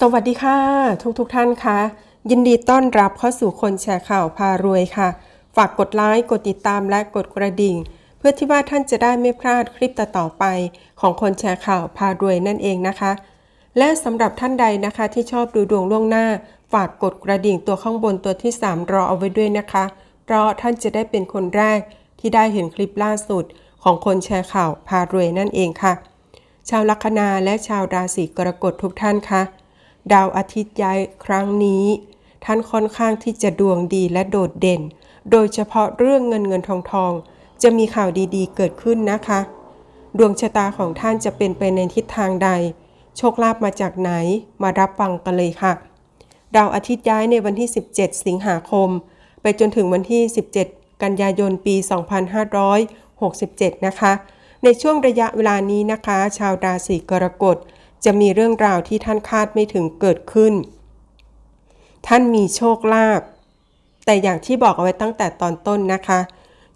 สวัสดีค่ะ ทุกทุกท่านคะยินดีต้อนรับเข้าสู่คนแชร์ข่าวพารวยค่ะ ฝากกดไลค์กดติดตามและกดกระดิ่ง เพื่อที่ว่าท่านจะได้ไม่พลาดคลิปต่อไปของคนแชร์ข่าวพารวยนั่นเองนะคะ และสำหรับท่านใดนะคะที่ชอบดูดวงล่วงหน้า ฝากกดกระดิ่งตัวข้างบนตัวที่ 3 รอเอาไว้ด้วยนะคะ เพราะท่านจะได้เป็นคนแรกที่ได้เห็นคลิปล่าสุดของคนแชร์ข่าวพารวยนั่นเองค่ะ ชาวลัคนาและชาวราศีกรกฎทุกท่านค่ะ ดาวอาทิตย์ย้ายครั้งนี้ ท่านค่อนข้างที่จะดวงดีและโดดเด่น โดยเฉพาะเรื่องเงินเงินทองทอง จะมีข่าวดีๆ เกิดขึ้นนะคะ ดวงชะตาของท่านจะเป็นไปในทิศทางใด โชคลาภมาจากไหน มารับฟังกันเลยค่ะ ดาวอาทิตย์ย้ายในวันที่ 17 สิงหาคม ไปจนถึงวันที่ 17 กันยายนปี 2567 นะคะ ในช่วงระยะเวลานี้นะคะ ชาวราศีกรกฎ จะมีเรื่องราวที่ท่านคาดไม่ถึงเกิดขึ้น ท่านมีโชคลาภแต่อย่างที่บอกเอาไว้ตั้งแต่ตอนต้นนะคะ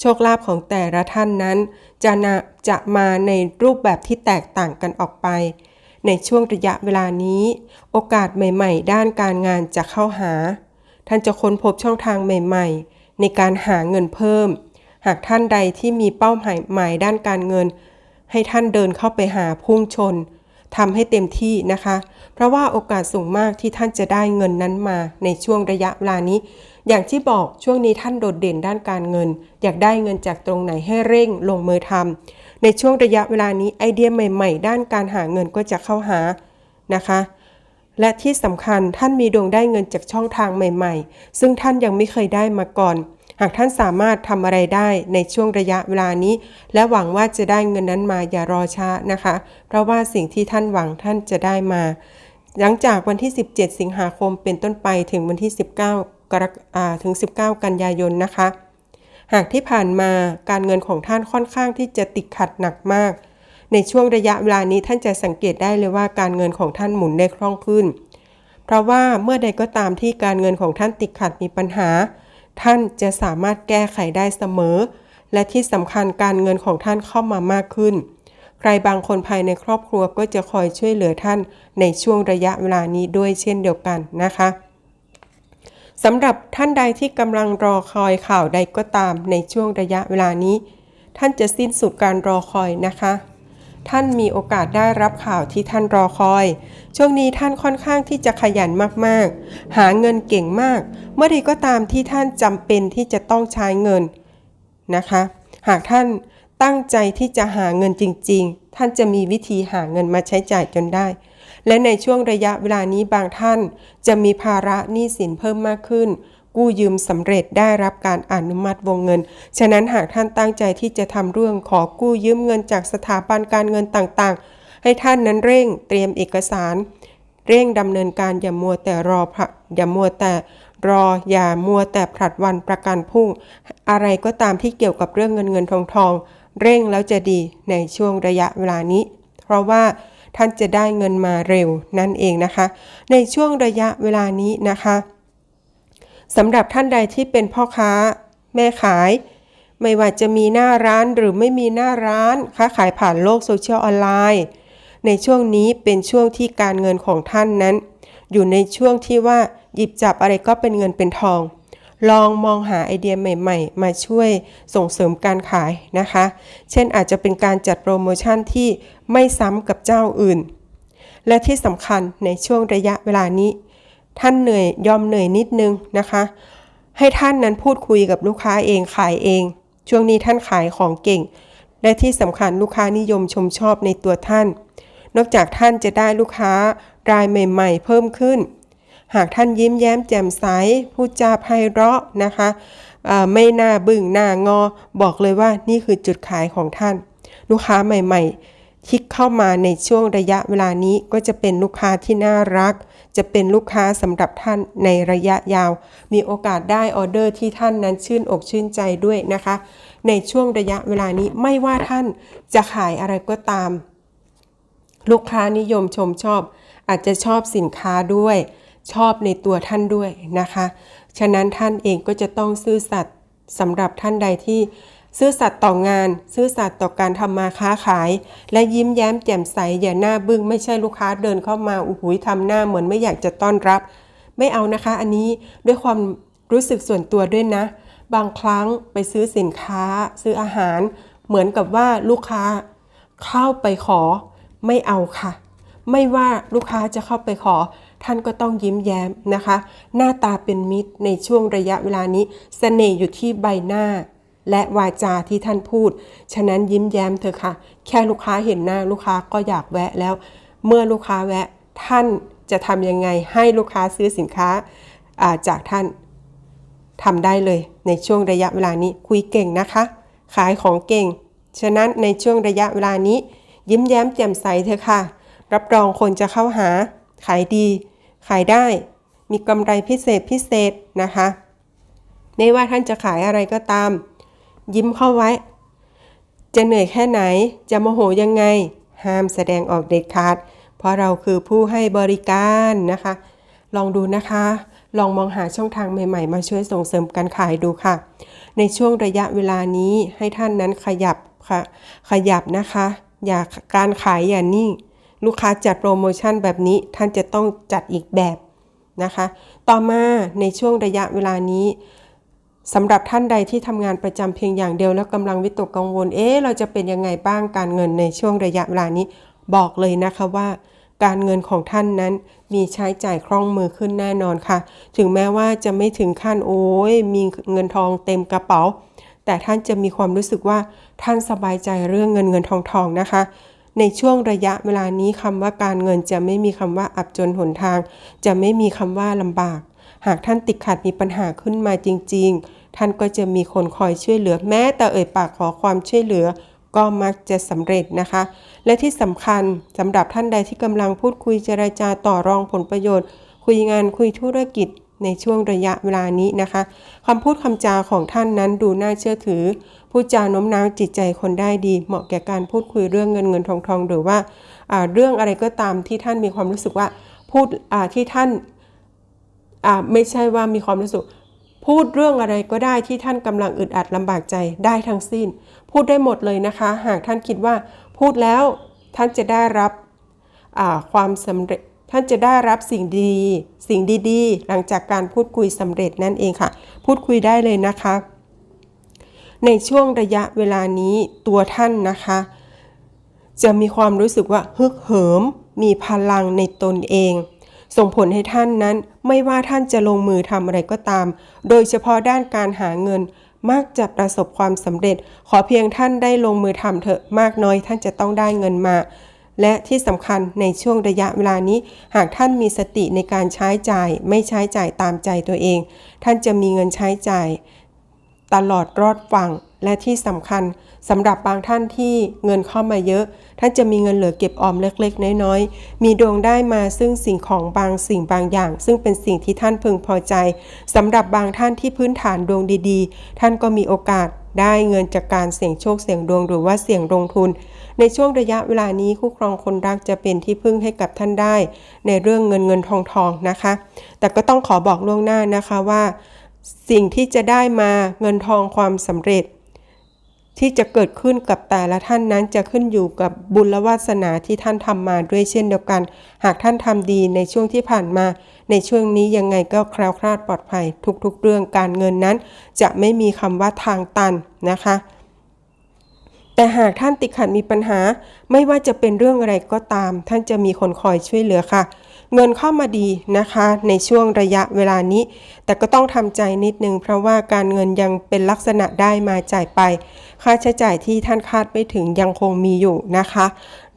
โชคลาภของแต่ละท่านนั้น จะนะจะมาในรูปแบบที่แตกต่างกันออกไป ในช่วงระยะเวลานี้ โอกาสใหม่ ๆ ด้านการงานจะเข้าหา ท่านจะค้นพบช่องทางใหม่ ๆ ในการหาเงินเพิ่ม หากท่านใดที่มีเป้าหมายหมายด้านการเงิน ให้ท่านเดินเข้าไปหาพุ่งชน ทำให้เต็มที่นะคะ เพราะว่าโอกาสสูงมากที่ท่านจะได้เงินนั้นมาในช่วงระยะเวลานี้ อย่างที่บอกช่วงนี้ท่านโดดเด่นด้านการเงิน อยากได้เงินจากตรงไหนให้เร่งลงมือทำในช่วงระยะเวลานี้ไอเดียใหม่ ๆ ด้านการหาเงินก็จะเข้าหานะคะและที่สำคัญท่านมีดวงได้เงินจากช่องทางใหม่ ๆ ซึ่งท่านยังไม่เคยได้มาก่อน หากท่านสามารถทำอะไรได้ในช่วงระยะเวลานี้ และหวังว่าจะได้เงินนั้นมาอย่ารอช้านะคะ เพราะว่าสิ่งที่ท่านหวังท่านจะได้มา หลังจากวันที่ 17 สิงหาคมเป็นต้นไปถึงวันที่ 19กรกถึง 19 กันยายนนะคะ หากที่ผ่านมาการเงินของท่านค่อนข้างที่จะติดขัดหนักมาก ในช่วงระยะเวลานี้ท่านจะสังเกตได้เลยว่าการเงินของท่านหมุนได้คล่องขึ้น เพราะว่าเมื่อใดก็ตามที่การเงินของท่านติดขัดมีปัญหา ท่านจะสามารถแก้ไขได้เสมอ และที่สำคัญการเงินของท่านเข้ามามากขึ้น ใครบางคนภายในครอบครัวก็จะคอยช่วยเหลือท่านในช่วงระยะเวลานี้ด้วยเช่นเดียวกันนะคะสำหรับท่านใดที่กำลังรอคอยข่าวใดก็ตามในช่วงระยะเวลานี้ ท่านจะสิ้นสุดการรอคอยนะคะ ท่านมีโอกาสได้รับข่าวที่ท่านรอคอย ช่วงนี้ท่านค่อนข้างที่จะขยันมากๆ หาเงินเก่งมาก เมื่อใดก็ตามที่ท่านจำเป็นที่จะต้องใช้เงินนะคะ หากท่านตั้งใจที่จะหาเงินจริง ๆ ท่านจะมีวิธีหาเงินมาใช้จ่ายจนได้ และในช่วงระยะเวลานี้บางท่านจะมีภาระหนี้สินเพิ่มมากขึ้น กู้ยืมสำเร็จได้รับการอนุมัติวงเงิน ฉะนั้นหากท่านตั้งใจที่จะทำเรื่องขอกู้ยืมเงินจากสถาบันการเงินต่างๆ ให้ท่านนั้นเร่งเตรียมเอกสาร เร่งดำเนินการอย่ามัวแต่รออย่ามัวแต่รออย่ามัวแต่ผลัดวันประกันพรุ่ง อะไรก็ตามที่เกี่ยวกับเรื่องเงินเงินทองทอง เร่งแล้วจะดีในช่วงระยะเวลานี้ เพราะว่าท่านจะได้เงินมาเร็วนั่นเองนะคะ ในช่วงระยะเวลานี้นะคะ สำหรับท่านใดที่เป็นพ่อค้า แม่ขาย ไม่ว่าจะมีหน้าร้านหรือไม่มีหน้าร้านค้าขายผ่านโลกโซเชียลออนไลน์ ในช่วงนี้เป็นช่วงที่การเงินของท่านนั้น อยู่ในช่วงที่ว่าหยิบจับอะไรก็เป็นเงินเป็นทอง ลองมองหาไอเดียใหม่ ๆ มาช่วยส่งเสริมการขายนะคะ เช่นอาจจะเป็นการจัดโปรโมชั่นที่ไม่ซ้ำกับเจ้าอื่น และที่สำคัญในช่วงระยะเวลานี้ ท่านเหนื่อยยอมเหนื่อยนิดนึงนะคะ ให้ท่านนั้นพูดคุยกับลูกค้าเองขายเอง ช่วงนี้ท่านขายของเก่ง และที่สำคัญลูกค้านิยมชมชอบในตัวท่าน นอกจากท่านจะได้ลูกค้ารายใหม่ ๆ เพิ่มขึ้น หากท่านยิ้มแย้มแจ่มใสพูดจาไพเราะนะคะไม่น่าบึ้งหน้างอ บอกเลยว่านี่คือจุดขายของท่าน ลูกค้าใหม่ ๆ ที่เข้ามาในช่วงระยะเวลานี้ก็จะเป็นลูกค้าที่น่ารัก จะเป็นลูกค้าสำหรับท่านในระยะยาว มีโอกาสได้ออเดอร์ที่ท่านนั้นชื่นอกชื่นใจด้วยนะคะ ในช่วงระยะเวลานี้ไม่ว่าท่านจะขายอะไรก็ตาม ลูกค้านิยมชมชอบ อาจจะชอบสินค้าด้วย ชอบในตัวท่านด้วยนะคะ ฉะนั้นท่านเองก็จะต้องซื่อสัตย์สำหรับท่านใดที่ ซื่อสัตย์ต่องาน ซื่อสัตย์ต่อการทำมาค้าขาย และยิ้มแย้มแจ่มใสอย่าหน้าบึ้งไม่ใช่ลูกค้าเดินเข้ามาอุ้ยทำหน้าเหมือนไม่อยากจะต้อนรับ ไม่เอานะคะ อันนี้ด้วยความรู้สึกส่วนตัวด้วยนะ บางครั้งไปซื้อสินค้า ซื้ออาหาร เหมือนกับว่าลูกค้าเข้าไปขอ ไม่เอาค่ะ ไม่ว่าลูกค้าจะเข้าไปขอ ท่านก็ต้องยิ้มแย้มนะคะ หน้าตาเป็นมิตรในช่วงระยะเวลานี้สเสน่ห์อยู่ที่ใบหน้า และวาจาที่ท่านพูด ฉะนั้นยิ้มแย้มเถอะค่ะ แค่ลูกค้าเห็นหน้าลูกค้าก็อยากแวะแล้ว เมื่อลูกค้าแวะท่านจะทำยังไงให้ลูกค้าซื้อสินค้าาจากท่านทำได้เลย ในช่วงระยะเวลานี้คุยเก่งนะคะ ขายของเก่ง ฉะนั้นในช่วงระยะเวลานี้ ยิ้มแย้มแจ่มใสเถอะค่ะ รับรองคนจะเข้าหา ขายดี ขายได้ มีกำไรพิเศษพิเศษนะคะ ไม่ว่าท่านจะขายอะไรก็ตาม ยิ้มเข้าไว้ จะเหนื่อยแค่ไหนจะโมโหยังไง ห้ามแสดงออกเด็ดขาด เพราะเราคือผู้ให้บริการนะคะ ลองดูนะคะ ลองมองหาช่องทางใหม่ๆ มาช่วยส่งเสริมการขายดูค่ะ ในช่วงระยะเวลานี้ให้ท่านนั้นขยับค่ะ ขยับนะคะ อย่าการขายอย่านิ่งลูกค้าจัดโปรโมชั่นแบบนี้ท่านจะต้องจัดอีกแบบนะคะ ต่อมาในช่วงระยะเวลานี้ สำหรับท่านใดที่ทำงานประจำเพียงอย่างเดียวแล้วกำลังวิตกกังวล เอ๊ะ เราจะเป็นยังไงบ้างการเงินในช่วงระยะเวลานี้ บอกเลยนะคะว่า การเงินของท่านนั้นมีใช้จ่ายคล่องมือขึ้นแน่นอนค่ะ ถึงแม้ว่าจะไม่ถึงขั้นโอ้ยมีเงินทองเต็มกระเป๋า แต่ท่านจะมีความรู้สึกว่าท่านสบายใจเรื่องเงินเงินทองทองนะคะในช่วงระยะเวลานี้คำว่าการเงินจะไม่มีคำว่าอับจนหนทาง จะไม่มีคำว่าลำบาก หากท่านติดขัดมีปัญหาขึ้นมาจริง ๆ ท่านก็จะมีคนคอยช่วยเหลือแม้แต่เอ่ยปากขอความช่วยเหลือ ก็มักจะสำเร็จนะคะ และที่สำคัญสำหรับท่านใดที่กำลังพูดคุยเจรจาต่อรองผลประโยชน์ คุยงานคุยธุรกิจในช่วงระยะเวลานี้นะคะคำพูดคำจาของท่านนั้นดูน่าเชื่อถือ พูดจาโน้มน้าวจิตใจคนได้ดี เหมาะแก่การพูดคุยเรื่องเงินเงินทองทองหรือว่าเรื่องอะไรก็ตามที่ท่านมีความรู้สึกว่าพูดที่ท่าน ไม่ใช่ว่ามีความรู้สึกพูดเรื่องอะไรก็ได้ที่ท่านกำลังอึดอัดลำบากใจได้ทั้งสิ้น พูดได้หมดเลยนะคะ หากท่านคิดว่าพูดแล้วท่านจะได้รับความสำเร็จท่านจะได้รับสิ่งดีสิ่งดีๆ หลังจากการพูดคุยสำเร็จนั่นเองค่ะ พูดคุยได้เลยนะคะ ในช่วงระยะเวลานี้ตัวท่านนะคะ จะมีความรู้สึกว่าฮึกเหิม มีพลังในตนเอง ส่งผลให้ท่านนั้นไม่ว่าท่านจะลงมือทำอะไรก็ตาม โดยเฉพาะด้านการหาเงิน มักจะประสบความสำเร็จ ขอเพียงท่านได้ลงมือทำเถอะมากน้อยท่านจะต้องได้เงินมา และที่สำคัญในช่วงระยะเวลานี้ หากท่านมีสติในการใช้จ่าย ไม่ใช้จ่ายตามใจตัวเอง ท่านจะมีเงินใช้จ่าย ตลอดรอดฝั่ง และที่สำคัญสำหรับบางท่านที่เงินเข้ามาเยอะ ท่านจะมีเงินเหลือเก็บออมเล็กๆ น้อยๆ มีดวงได้มาซึ่งสิ่งของบางสิ่งบางอย่าง ซึ่งเป็นสิ่งที่ท่านพึงพอใจสำหรับบางท่านที่พื้นฐานดวงดีๆ ท่านก็มีโอกาสได้เงินจากการเสี่ยงโชคเสี่ยงดวงหรือว่าเสี่ยงลงทุน ในช่วงระยะเวลานี้คู่ครองคนรักจะเป็นที่พึ่งให้กับท่านได้ ในเรื่องเงินเงินทองทองนะคะ แต่ก็ต้องขอบอกล่วงหน้านะคะว่า สิ่งที่จะได้มาเงินทองความสำเร็จ ที่จะเกิดขึ้นกับแต่ละท่านนั้นจะขึ้นอยู่กับบุญและวาสนาที่ท่านทำมาด้วยเช่นเดียวกัน หากท่านทำดีในช่วงที่ผ่านมา ในช่วงนี้ยังไงก็แคล้วคลาดปลอดภัย ทุกๆ เรื่องการเงินนั้น จะไม่มีคำว่าทางตันนะคะ แต่หากท่านติดขัดมีปัญหา ไม่ว่าจะเป็นเรื่องอะไรก็ตาม ท่านจะมีคนคอยช่วยเหลือค่ะ เงินเข้ามาดีนะคะ ในช่วงระยะเวลานี้ แต่ก็ต้องทำใจนิดนึง เพราะว่าการเงินยังเป็นลักษณะได้มาจ่ายไป ค่าใช้จ่ายที่ท่านคาดไม่ถึงยังคงมีอยู่นะคะ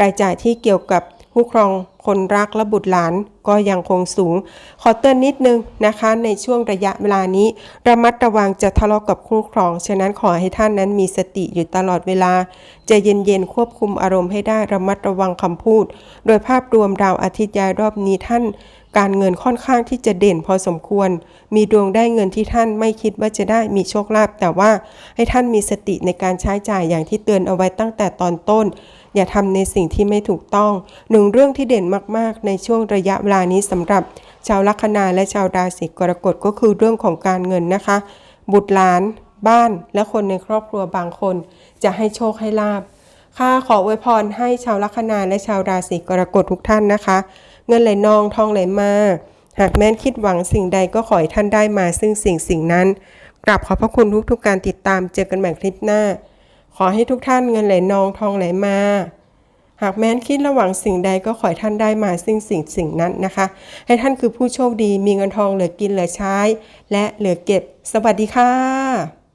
รายจ่ายที่เกี่ยวกับ ผู้ครองคนรักและบุตรหลานก็ยังคงสูง ขอเตือนนิดนึงนะคะ ในช่วงระยะเวลานี้ระมัดระวังจะทะเลาะกับคู่ครอง ฉะนั้นขอให้ท่านนั้นมีสติอยู่ตลอดเวลาจะเย็นๆควบคุมอารมณ์ให้ได้ระมัดระวังคำพูด โดยภาพรวมดาวอาทิตย์ย้ายรอบนี้ท่าน การเงินค่อนข้างที่จะเด่นพอสมควร มีดวงได้เงินที่ท่านไม่คิดว่าจะได้มีโชคลาภแต่ว่าให้ท่านมีสติในการใช้จ่ายอย่างที่เตือนเอาไว้ตั้งแต่ตอนต้น อย่าทำในสิ่งที่ไม่ถูกต้องหนึ่งเรื่องที่เด่นมากๆ ในช่วงระยะเวลานี้สำหรับ ชาวลัคนาและชาวราศีกรกฎก็คือเรื่องของการเงินนะคะ บุตรหลาน บ้าน และคนในครอบครัวบางคน จะให้โชคให้ลาบข้าขออวยพรให้ชาวลัคนาและชาวราศีกรกฎทุกท่านนะคะ เงินไหลนองทองไหลมา หากแม้นคิดหวังสิ่งใดก็ขอให้ท่านได้มาซึ่งสิ่งสิ่งนั้น กราบขอบพระคุณทุกๆกการติดตามเจอกันใหม่คลิปหน้า ขอให้ทุกท่านเงินไหลนองทองไหลมา หากแม้นคิดระหว่างสิ่งใดก็ขอให้ท่านได้มาซึ่งสิ่งสิ่งนั้นนะคะ ให้ท่านคือผู้โชคดีมีเงินทองเหลือกินเหลือใช้ และเหลือเก็บ สวัสดีค่ะ